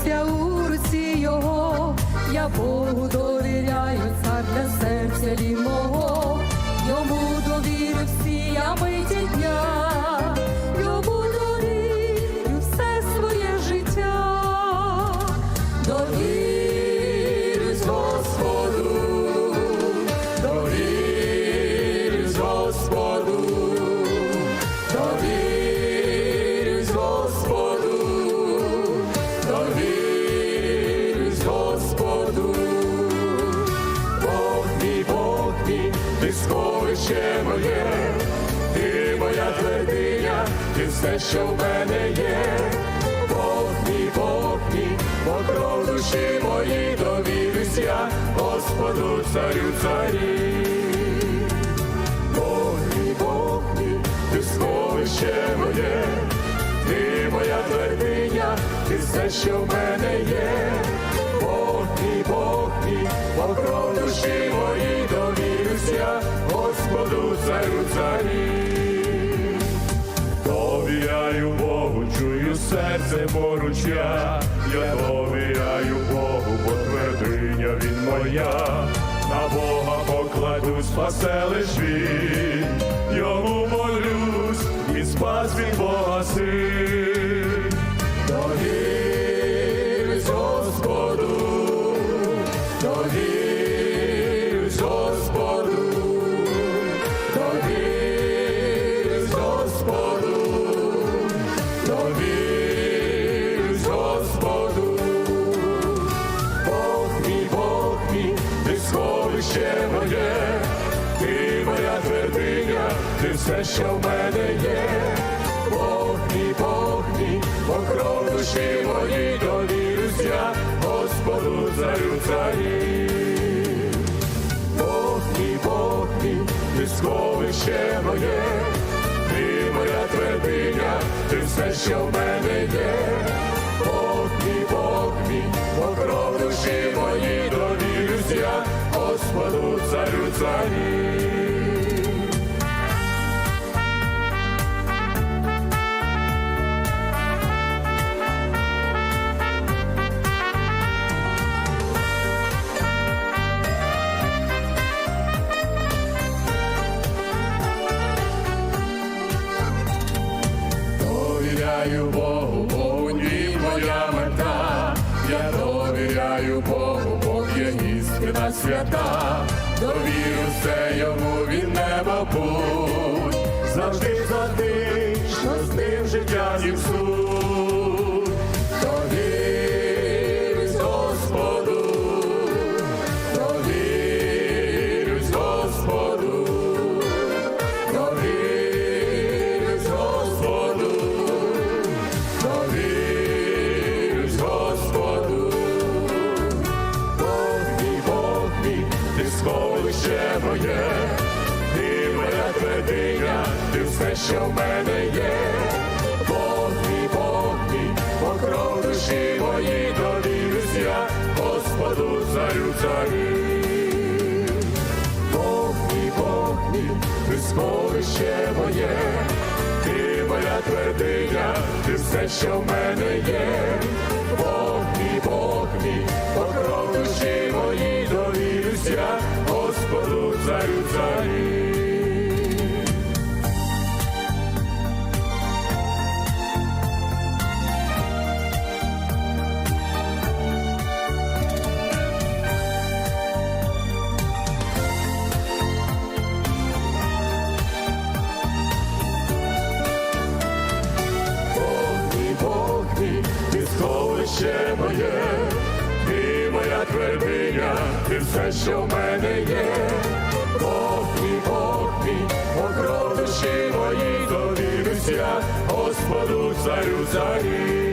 Місця у руці його я Богу сховище моє, ти моя твердиня, ти все, що в мене є. Бог мій, Бог мій, покров душі мої, довірюсь я, Господу, царю мій, Бог мій, ти сховище моє, ти моя твердиня, ти все, що в мене є. Бог мій, Бог мій, покров душі мої, довірюсь я, Господу, царю царів. Довіряю Богу, чую серце поруч я, я довіряю Богу, бо твердиня він моя, на Бога покладу, спасе лиш він, йому молюсь, і спас він Бога син. Все, що в мене є. Бог мій, Бог мій, покров душі моїй, довірюсь я, Господу, царю царів. Бог мій, Бог мій, ти сховище моє, ти моя твердиня, ти все, що в мене є. Довіряю Богу, Богу, він моя мета. Я довіряю Богу, Бог є істина свята. Довірю все йому, він неба путь Завжди сховище моє, ти моя твердиня, ти все, що в мене є. Бог мій, Бог мій, покров душі мої, довірюсь Господу, царю царів. Бог мій, ти сховище моє, ти моя твердиня, ти все, що в мене є. Бог мій, Бог мій, моє, ти моя твердиня, ти все, що в мене є. Бог мій, Бог мій, покров душі моїй, довірюсь Господу, царю царів.